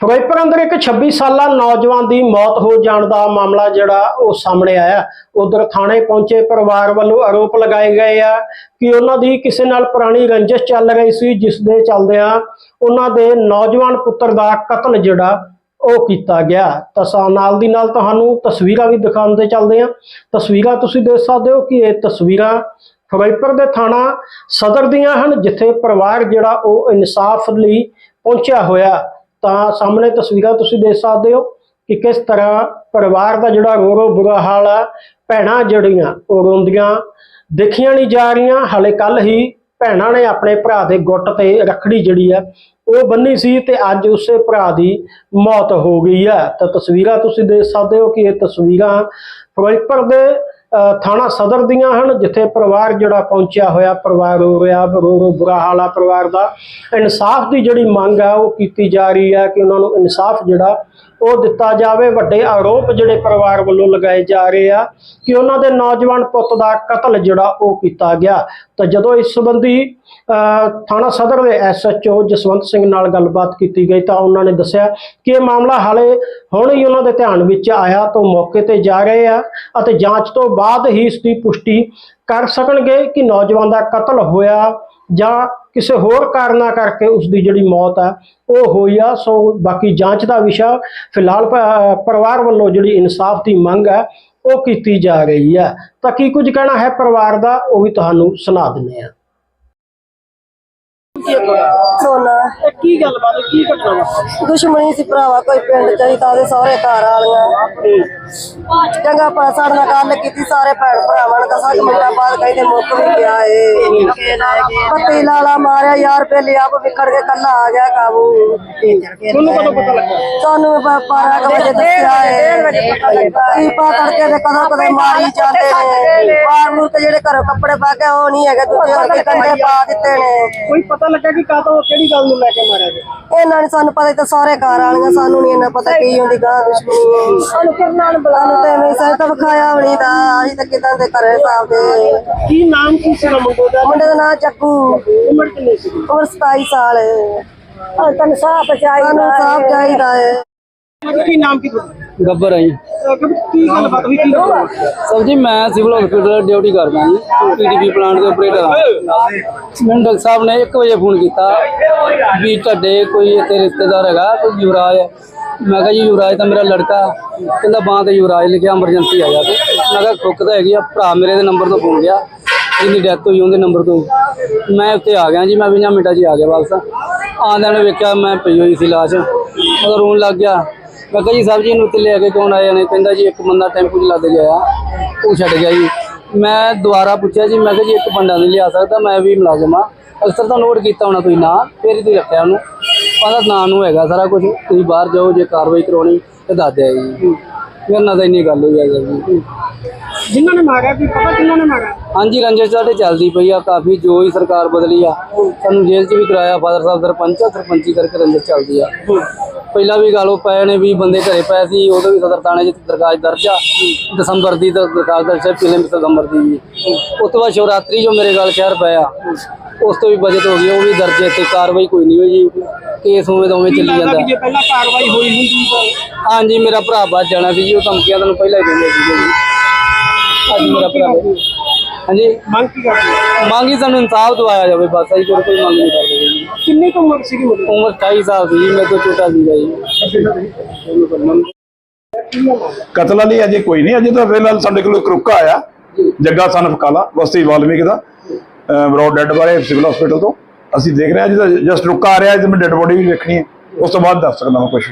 ਫਿਰੋਜ਼ਪੁਰ ਅੰਦਰ ਇੱਕ 26 ਸਾਲਾ ਨੌਜਵਾਨ ਦੀ ਮੌਤ ਹੋ ਜਾਣ ਦਾ ਮਾਮਲਾ ਜਿਹੜਾ ਉਹ ਸਾਹਮਣੇ ਆਇਆ। ਉਧਰ ਥਾਣੇ ਪਹੁੰਚੇ ਪਰਿਵਾਰ ਵੱਲੋਂ ਆਰੋਪ ਲਗਾਏ ਗਏ ਆ ਕਿ ਉਹਨਾਂ ਦੀ ਕਿਸੇ ਨਾਲ ਪੁਰਾਣੀ ਰੰਜਿਸ਼ ਚੱਲ ਰਹੀ ਸੀ, ਜਿਸ ਦੇ ਚੱਲਦਿਆਂ ਉਹਨਾਂ ਦੇ ਨੌਜਵਾਨ ਪੁੱਤਰ ਦਾ ਕਤਲ ਜਿਹੜਾ ਉਹ ਕੀਤਾ ਗਿਆ। ਤਾਂ ਨਾਲ ਦੀ ਨਾਲ ਤੁਹਾਨੂੰ ਤਸਵੀਰਾਂ ਵੀ ਦਿਖਾਉਣ ਦੇ ਚੱਲਦੇ ਆ ਤਸਵੀਰਾਂ ਤੁਸੀਂ ਦੇਖ ਸਕਦੇ ਹੋ ਕਿ ਇਹ ਤਸਵੀਰਾਂ ਫਿਰੋਜ਼ਪੁਰ ਦੇ ਥਾਣਾ ਸਦਰ ਦੀਆਂ ਹਨ, ਜਿੱਥੇ ਪਰਿਵਾਰ ਜਿਹੜਾ ਉਹ ਇਨਸਾਫ ਲਈ ਪਹੁੰਚਿਆ ਹੋਇਆ। ਤਾਂ ਸਾਹਮਣੇ ਤਸਵੀਰਾਂ ਤੁਸੀਂ ਦੇਖ ਸਕਦੇ ਹੋ ਕਿ ਕਿਸ ਤਰ੍ਹਾਂ ਪਰਿਵਾਰ ਦਾ ਜਿਹੜਾ ਰੋ ਰੋ ਬੁਰਾ ਹਾਲ ਆ, ਭੈਣਾਂ ਜਿਹੜੀਆਂ ਉਹ ਰੋਂਦੀਆਂ, ਦੇਖੀਆਂ ਨਹੀਂ ਜਾ ਰਹੀਆਂ, ਹਲੇ ਕੱਲ ਹੀ ਭੈਣਾਂ ਨੇ ਆਪਣੇ ਭਰਾ ਦੇ ਗੁੱਟ ਤੇ ਰੱਖੜੀ ਜਿਹੜੀ ਆ, ਉਹ ਬੰਨੀ ਸੀ ਤੇ ਅੱਜ ਉਸੇ ਭਰਾ ਦੀ ਮੌਤ ਹੋ ਗਈ ਹੈ ਤਾਂ ਤਸਵੀਰਾਂ ਤੁਸੀਂ ਦੇਖ ਸਕਦੇ ਹੋ ਕਿ ਇਹ ਤਸਵੀਰਾਂ ਫਿਰੋਜ਼ਪੁਰ ਦੇ ਥਾਣਾ ਸਦਰ ਦੀਆਂ ਹਨ, ਜਿੱਥੇ ਪਰਿਵਾਰ ਜਿਹੜਾ ਪਹੁੰਚਿਆ ਹੋਇਆ, ਪਰਿਵਾਰ ਰੋ ਰਿਹਾ, ਰੋ ਰੋ ਬੁਰਾ ਹਾਲ ਆ ਪਰਿਵਾਰ ਦਾ। ਇਨਸਾਫ ਦੀ ਜਿਹੜੀ ਮੰਗ ਆ, ਉਹ ਕੀਤੀ ਜਾ ਰਹੀ ਹੈ ਕਿ ਉਹਨਾਂ ਨੂੰ ਇਨਸਾਫ ਜਿਹੜਾ ਉਹ ਦਿੱਤਾ ਜਾਵੇ। ਵੱਡੇ ਆਰੋਪ ਜਿਹੜੇ ਪਰਿਵਾਰ ਵੱਲੋਂ ਲਗਾਏ ਜਾ ਰਹੇ ਆ ਕਿ ਉਹਨਾਂ ਦੇ ਨੌਜਵਾਨ ਪੁੱਤ ਦਾ ਕਤਲ ਜਿਹੜਾ ਉਹ ਕੀਤਾ ਗਿਆ। ਤਾਂ ਜਦੋਂ ਇਸ ਸੰਬੰਧੀ ਥਾਣਾ ਸਦਰ ਦੇ ਐਸਐਚਓ ਜਸਵੰਤ ਸਿੰਘ ਨਾਲ ਗੱਲਬਾਤ ਕੀਤੀ ਗਈ ਤਾਂ ਉਹਨਾਂ ਨੇ ਦੱਸਿਆ ਕਿ ਇਹ ਮਾਮਲਾ ਹਾਲੇ ਹੁਣ ਹੀ ਉਹਨਾਂ ਦੇ ਧਿਆਨ ਵਿੱਚ ਆਇਆ ਤਾਂ ਉਹ ਮੌਕੇ ਤੇ ਜਾ ਰਹੇ ਆ ਅਤੇ ਜਾਂਚ ਤੋਂ ਬਾਅਦ ਹੀ ਇਸ ਦੀ ਪੁਸ਼ਟੀ ਕਰ ਸਕਣਗੇ ਕਿ ਨੌਜਵਾਨ ਦਾ ਕਤਲ ਹੋਇਆ ਜਾਂ ਕਿਸੇ ਹੋਰ ਕਾਰਨਾਂ ਕਰਕੇ ਉਸ ਦੀ ਜਿਹੜੀ ਮੌਤ ਆ, ਉਹ ਹੋਈ ਆ। ਸੋ ਬਾਕੀ ਜਾਂਚ ਦਾ ਵਿਸ਼ਾ ਫਿਲਹਾਲ ਪਰਿਵਾਰ ਵੱਲੋਂ ਜਿਹੜੀ ਇਨਸਾਫ ਦੀ ਮੰਗ ਹੈ, ਉਹ ਕੀਤੀ ਜਾ ਰਹੀ ਹੈ। ਤਾਂ ਕੀ ਕੁਝ ਕਹਿਣਾ ਹੈ ਪਰਿਵਾਰ ਦਾ, ਉਹ ਵੀ ਤੁਹਾਨੂੰ ਸੁਣਾ ਦਿੰਦੇ ਆ ਸੋਨਾ। ਕੀ ਗੱਲਬਾਤ ਕੀ ਘਟਨਾ ਵਾਪਰੀ ਦੁਸ਼ਮਣੀ ਸੀ ਭਰਾਵਾ ਕੋਈ ਪਿੰਡ ਚਾਹੀਦਾ ਉਹਦੇ ਸਹੁਰੇ ਘਰ ਵਾਲੀਆਂ। ਚੰਗਾ ਪਾ ਸਾਡੇ ਨਾਲ ਗੱਲ ਕੀਤੀ ਸਾਰੇ ਭੈਣ ਭਰਾਵਾਂ ਨੇ ਤਾਂ ਸੱਤ ਮਿੰਟਾਂ ਬਾਅਦ ਕਹਿੰਦੇ ਮੁੱਕ ਵੀ ਗਿਆ ਏ ਪੱਤੀ ਲਾਲਾ ਮਾਰਿਆ ਯਾਰ ਪਹਿਲੇ ਆਪ ਵਿਖੜ ਕੇ ਕੱਲਾ ਆ ਗਿਆ ਕਾਬੂ। ਤੁਹਾਨੂੰ ਕਦੋਂ ਪਤਾ ਲੱਗਾ? ਸਾਨੂੰ 12 ਵਜੇ ਦੱਸਿਆ ਏ ਕੀ ਪਾ ਤੜਕੇ ਦੇ ਕਦੋਂ ਕਦੇ ਮਾਰੀ ਜਾਂਦੇ ਨੇ। ਬਾਹਰ ਮੁਰ ਕੇ ਜਿਹੜੇ ਘਰੋਂ ਕੱਪੜੇ ਪਾ ਕੇ ਉਹ ਨਹੀਂ ਹੈਗੇ ਦੂਜੇ ਵਰਗੇ ਕੰਡੇ ਪਾ ਦਿੱਤੇ ਨੇ। ਕੋਈ ਪਤਾ ਲੱਗਾ ਕਿ ਕਾਹਤੋਂ ਕਿਹੜੀ ਗੱਲ ਨੂੰ ਲੈ ਕੇ ਮਾਰਿਆ ਗਿਆ? ਇਹਨਾਂ ਨੇ ਸਾਨੂੰ ਪਤਾ ਤਾਂ ਸਾਰੇ ਘਰ ਵਾਲੀਆਂ ਸਾਨੂੰ ਨਹੀਂ ਇਹਨਾਂ ਪਤਾ ਕੀ ਹੁੰਦੀ ਗਾਂ ਦੁਸ਼ਮਣੀ ਸਾਨੂੰ ਕਿਰਨਾਂ ਨੂੰ ਬੁਲਾਉਣ ਤੇ ਮੈਂ ਸਾਰੇ ਤਾਂ ਵਿਖਾਇਆ ਨਹੀਂ ਦਾ ਅਸੀਂ ਤਾਂ ਕਿਦਾਂ ਦੇ ਘਰੇ ਸਾਹਿਬ ਦੇ ਕੀ ਨਾਮ ਕੀ ਸੀ ਮੁੰਡੇ ਦਾ? ਮੁੰਡੇ ਦਾ ਨਾਂ ਚੱਕੂ। ਉਮਰ ਕਿੰਨੀ ਸੀ ਉਮਰ 27 ਸਾਲ ਹੈ। ਤਨ ਸਾਫ਼ ਚਾਹੀਦਾ ਸਾਨੂੰ ਸਾਫ਼ ਚਾਹੀਦਾ ਹੈ। ਕੀ ਨਾਮ ਕੀ ਤੁਹਾਡਾ? ਗੱਬਰ ਆਈ ਕੀ ਗੱਲਬਾਤ ਹੋਈ ਕੀ ਗੱਲਬਾਤ ਸਰ ਜੀ, ਮੈਂ ਸਿਵਲ ਹਸਪੀਟਲ ਡਿਊਟੀ ਕਰਦਾ ਜੀ। ਪੀਡੀਪੀ ਪਲਾਂਟ ਦੇ ਆਪਰੇਟਰ ਹਾਂ ਮੈਨੂੰ ਡਾਕਟਰ ਸਾਹਿਬ ਨੇ 1 ਵਜੇ ਫੋਨ ਕੀਤਾ ਵੀ ਤੁਹਾਡੇ ਕੋਈ ਇੱਥੇ ਰਿਸ਼ਤੇਦਾਰ ਹੈਗਾ, ਕੋਈ ਯੁਵਰਾਜ ਹੈ। ਮੈਂ ਕਿਹਾ ਜੀ, ਯੁਵਰਾਜ ਤਾਂ ਮੇਰਾ ਲੜਕਾ। ਕਹਿੰਦਾ, ਬਾਂਹ ਤੇ ਯੁਵਰਾਜ ਲਿਖਿਆ ਐਮਰਜੈਂਸੀ ਆ ਜਾ ਤੇ। ਮੈਂ ਕਿਹਾ ਠੁੱਕ ਤਾਂ ਹੈਗੀ ਆ, ਭਰਾ ਮੇਰੇ ਦੇ ਨੰਬਰ ਤੋਂ ਫੋਨ ਗਿਆ। ਇਹਦੀ ਡੈਥ ਹੋਈ ਉਹਦੇ ਨੰਬਰ ਤੋਂ। ਮੈਂ ਉੱਥੇ ਆ ਗਿਆ ਜੀ, ਮੈਂ 20 ਮਿੰਟਾਂ 'ਚ ਆ ਗਿਆ ਵਾਪਸ। ਆਂਦਿਆਂ ਨੇ ਵੇਖਿਆ, ਮੈਂ ਪਈ ਹੋਈ ਸੀ ਲਾਸ਼। ਉਹ ਰੋਣ ਲੱਗ ਗਿਆ। ਮੈਂ ਕਿਹਾ ਜੀ ਸਾਹਿਬ ਜੀ ਇਹਨੂੰ ਉੱਤੇ ਲੈ ਕੇ ਕੌਣ ਆਏ ਨੇ? ਕਹਿੰਦਾ ਜੀ ਇੱਕ ਬੰਦਾ ਟੈਂਪੂ 'ਚ ਲੱਦ ਗਿਆ ਉਹ ਛੱਡ ਗਿਆ ਜੀ। ਮੈਂ ਦੁਬਾਰਾ ਪੁੱਛਿਆ ਜੀ ਮੈਂ ਕਿਹਾ ਜੀ ਇੱਕ ਬੰਦਾ ਨਹੀਂ ਲਿਆ ਸਕਦਾ ਮੈਂ ਵੀ ਮੁਲਾਜ਼ਮ ਆ ਅਕਸਰ ਤਾਂ ਨੋਟ ਕੀਤਾ ਹੋਣਾ ਤੁਸੀਂ ਨਾਂ ਫਿਰ ਹੀ ਤੁਸੀਂ ਰੱਖਿਆ ਉਹਨੂੰ। ਉਹਦਾ ਨਾਂ ਨੂੰ ਹੈਗਾ ਸਾਰਾ ਕੁਝ ਤੁਸੀਂ ਬਾਹਰ ਜਾਓ ਜੇ ਕਾਰਵਾਈ ਕਰਾਉਣੀ ਤੇ ਦੱਸ ਦਿਆ ਜੀ। ਮੇਰੇ ਨਾਲ ਤਾਂ ਇੰਨੀ ਗੱਲ ਹੋਈ ਹੈ ਜੀ। ਜਿਨ੍ਹਾਂ ਨੇ ਮਾਰਿਆ ਕੀ ਪਤਾ ਕਿਹਨਾਂ ਨੇ ਮਾਰਿਆ? ਹਾਂਜੀ ਰੰਜਿਸ਼ ਸਾਡੇ ਚੱਲਦੀ ਪਈ ਆ ਕਾਫੀ ਜੋ ਹੀ ਸਰਕਾਰ ਬਦਲੀ ਆ ਸਾਨੂੰ ਜੇਲ੍ਹ 'ਚ ਵੀ ਕਰਾਇਆ ਫਾਦਰ ਸਾਹਿਬ ਸਰਪੰਚ ਸਰਪੰਚੀ ਕਰਕੇ ਰੰਜਿਸ਼ ਚੱਲਦੀ ਆ। ਪਹਿਲਾਂ ਵੀ ਗਾਲੋ ਪਏ ਨੇ ਵੀ ਬੰਦੇ ਘਰੇ ਪਏ ਸੀ ਉਦੋਂ ਵੀ ਸਦਰ ਥਾਣੇ 'ਚ ਦਰਖਾਸਤ ਦਰਜ ਆ। ਦਸੰਬਰ ਦੀ ਤਾਂ ਦਰਖਾਸਤ ਦਰਜ ਹੈ ਪਿਛਲੇ ਦਸੰਬਰ ਦੀ ਵੀ। ਉਸ ਤੋਂ ਬਾਅਦ ਸ਼ਿਵਰਾਤਰੀ ਜੋ ਮੇਰੇ ਗੱਲ ਸ਼ਹਿਰ ਪਿਆ ਉਸ ਤੋਂ ਵੀ ਬਜਟ ਹੋ ਗਈ ਉਹ ਵੀ ਦਰਜ ਹੈ ਤੇ ਕਾਰਵਾਈ ਕੋਈ ਨਹੀਂ ਹੋਈ। ਜੀ ਕੇਸ ਉਵੇਂ ਦਾ ਉਵੇਂ ਚੱਲੀ ਲੱਗਦਾ ਜਾਂਦਾ। ਪਹਿਲਾਂ ਕਾਰਵਾਈ ਹੋਈ ਹੁੰਦੀ ਤਾਂ? ਹਾਂਜੀ ਮੇਰਾ ਭਰਾ ਬਚ ਜਾਣਾ ਸੀ ਜੀ ਉਹ ਧਮਕੀਆਂ ਤੁਹਾਨੂੰ ਪਹਿਲਾਂ ਹੀ ਦਿੰਦੇ ਸੀਗੇ ਜੀ। ਹਾਂਜੀ ਮੇਰਾ ਭਰਾ ਹਾਂਜੀ। ਮੰਗ ਕੀ ਕਰਦੇ ਹੋ? ਮੰਗੀ ਸਾਨੂੰ ਇਨਸਾਫ ਦਵਾਇਆ ਜਾਵੇ ਬਸ ਅਸੀਂ ਹੋਰ ਕੋਈ ਮੰਗ ਨਹੀਂ ਕਰਦੇ ਜੀ। ਕਿੰਨੀ ਕੁ ਉਮਰ ਸੀਗੀ ਮੁੰਡੇ ਉਮਰ 28 ਸਾਲ ਦੀ ਜੀ ਮੇਰੇ ਤੋਂ ਛੋਟਾ ਸੀਗਾ ਜੀ। ਕਤਲ ਵਾਲੀ ਅਜੇ ਕੋਈ ਨਹੀਂ ਅਜੇ ਤਾਂ ਫਿਲਹਾਲ ਸਾਡੇ ਕੋਲ ਇੱਕ ਰੁਕਾ ਆਇਆ ਜੱਗਾ ਸਨ ਫਕਾਲਾ ਬਸਤੀ ਵਾਲਮੀਕ ਦਾ ਬਰੋਡ ਡੈਡ ਬਾਰੇ ਸਿਵਲ ਹਸਪੀਟਲ ਤੋਂ। ਅਸੀਂ ਦੇਖ ਰਹੇ ਹਾਂ ਜਿਹਦਾ ਜਸਟ ਰੁਕਾ ਆ ਰਿਹਾ ਜਿਹਦੇ ਮੈਂ ਡੈਡ ਬੋਡੀ ਵੀ ਵੇਖਣੀ ਹੈ। ਉਸ ਤੋਂ ਬਾਅਦ ਦੱਸ ਸਕਦਾ ਮੈਂ ਕੁਝ